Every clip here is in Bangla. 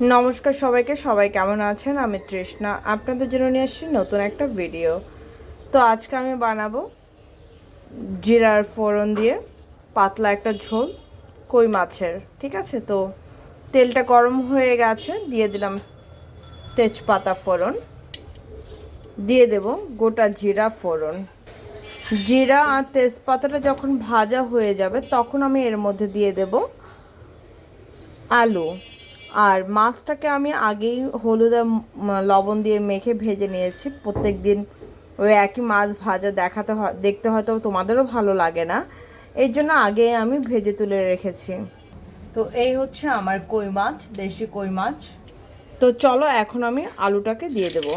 নমস্কার সবাইকে, সবাই কেমন আছেন? আমি তৃষ্ণা, আপনাদের জন্য নিয়ে আসছি নতুন একটা ভিডিও তো আজকে আমি বানাবো জিরার ফোড়ন দিয়ে পাতলা একটা ঝোল কই মাছের, ঠিক আছে? তো তেলটা গরম হয়ে গেছে, দিয়ে দিলাম তেজপাতা ফোড়ন। দিয়ে দেব গোটা জিরা ফোড়ন। জিরা আর তেজপাতাটা যখন ভাজা হয়ে যাবে, তখন আমি এর মধ্যে দিয়ে দেব আলু। আর মাছটাকে আমি আগেই হলুদ লবণ দিয়ে মেখে ভেজে নিয়েছি। প্রত্যেক দিন ওই একই মাছ ভাজা দেখাতে দেখতে হয়তো তোমাদেরও ভালো লাগে না। এই জন্য আগে আমি ভেজে তুলে রেখেছি। তো এই হচ্ছে আমার কই মাছ, দেশি কই মাছ। তো চলো এখন আমি আলুটাকে দিয়ে দেব।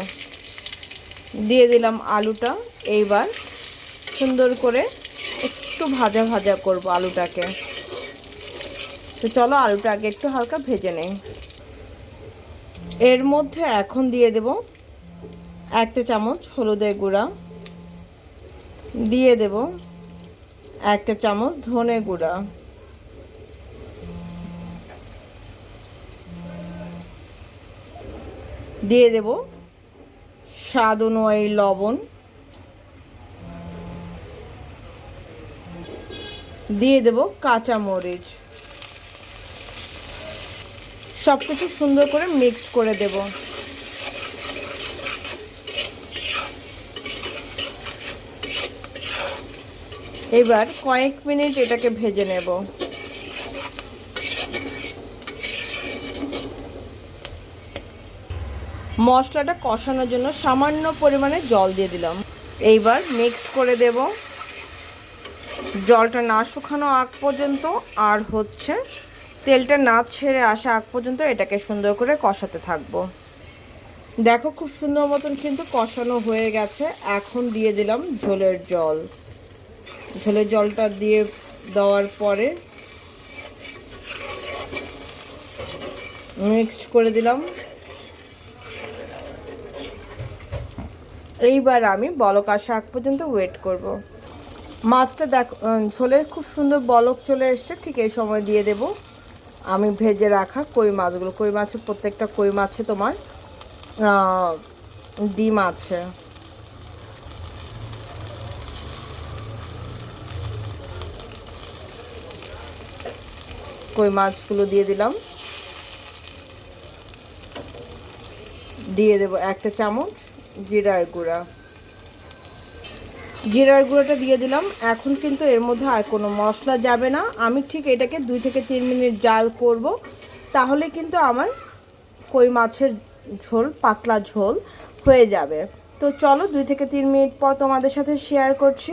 দিয়ে দিলাম আলুটা, এইবার সুন্দর করে একটু ভাজা ভাজা করব আলুটাকে। তো চলো আলুটা আগে একটু হালকা ভেজে নেই। এর মধ্যে এখন দিয়ে দেব একটা চামচ হলুদের গুঁড়া। দিয়ে দেব একটা চামচ ধনে গুঁড়া। দিয়ে দেব স্বাদ অনুযায়ী লবণ। দিয়ে দেব কাঁচা মরিচ সব কিছু সুন্দর করে মিক্স করে দেব। এবার কয়েক মিনিট এটাকে ভেজে নেব। মশলাটা কষানোর জন্য সামান্য পরিমাণে জল দিয়ে দিলাম। এইবার মিক্স করে দেব। জলটা না শুকানো আগ পর্যন্ত আর হচ্ছে তেলটা না ছেড়ে আসা আগ পর্যন্ত এটাকে সুন্দর করে কষাতে থাকব। দেখো খুব সুন্দর মতন কিন্তু কষানো হয়ে গেছে। এখন দিয়ে দিলাম ঝোলের জল। ঝোলের জলটা দিয়ে দেওয়ার পরে মিক্সড করে দিলাম। এইবার আমি বলক আসা আগ পর্যন্ত ওয়েট করব। মাছটা দেখ ঝোলে খুব সুন্দর বলক চলে এসছে, ঠিক এই সময় দিয়ে দেব। আমি ভেজে রাখা কই মাছগুলো। কই মাছের প্রত্যেকটা কই মাছে তোমার ডিম আছে। কই মাছগুলো দিয়ে দিলাম। দিয়ে দেবো একটা চামচ জিরার গুঁড়া। জিরার গুঁড়োটা দিয়ে দিলাম। এখন কিন্তু এর মধ্যে আর কোনো মশলা যাবে না। আমি ঠিক এটাকে দুই থেকে তিন মিনিট জাল করব। তাহলে কিন্তু আমার কই মাছের ঝোল, পাতলা ঝোল হয়ে যাবে। তো চলো দুই থেকে তিন মিনিট পর তোমাদের সাথে শেয়ার করছি।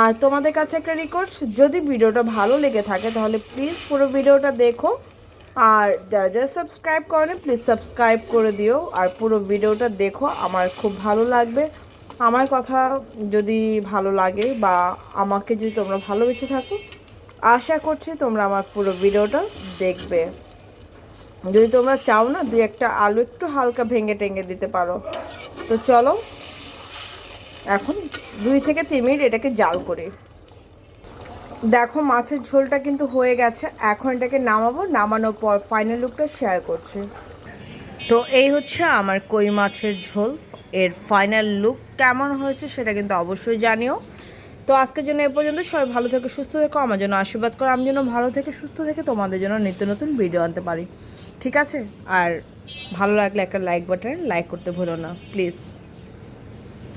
আর তোমাদের কাছে একটা রিকোয়েস্ট যদি ভিডিওটা ভালো লেগে থাকে তাহলে প্লিজ পুরো ভিডিওটা দেখো। আর যারা যারা সাবস্ক্রাইব করেনি প্লিজ সাবস্ক্রাইব করে দিও। আর পুরো ভিডিওটা দেখো, আমার খুব ভালো লাগবে। আমার কথা যদি ভালো লাগে বা আমাকে যদি তোমরা ভালোবেসে থাকো, আশা করছি তোমরা আমার পুরো ভিডিওটা দেখবে। যদি তোমরা চাও না, দুই একটা আলু একটু হালকা ভেঙে টেঙে দিতে পারো। তো চলো, এখন দুই থেকে তিন মিনিট এটাকে জাল করি। দেখো, মাছের ঝোলটা কিন্তু হয়ে গেছে। এখন এটাকে নামাবো, নামানোর পর ফাইনাল লুকটা শেয়ার করছি। তো এই হচ্ছে আমার কই মাছের ঝোল। এর ফাইনাল লুক কেমন হয়েছে সেটা কিন্তু অবশ্যই জানিও। তো আজকের জন্য এ পর্যন্ত সবাই ভালো থেকে সুস্থ থেকো, আমার জন্য আশীর্বাদ করো, আমি যেন ভালো থেকে সুস্থ থেকে তোমাদের জন্য নিত্য নতুন ভিডিও আনতে পারি। ঠিক আছে? আর ভালো লাগলে একটা লাইক বাটন লাইক করতে ভুলো না প্লিজ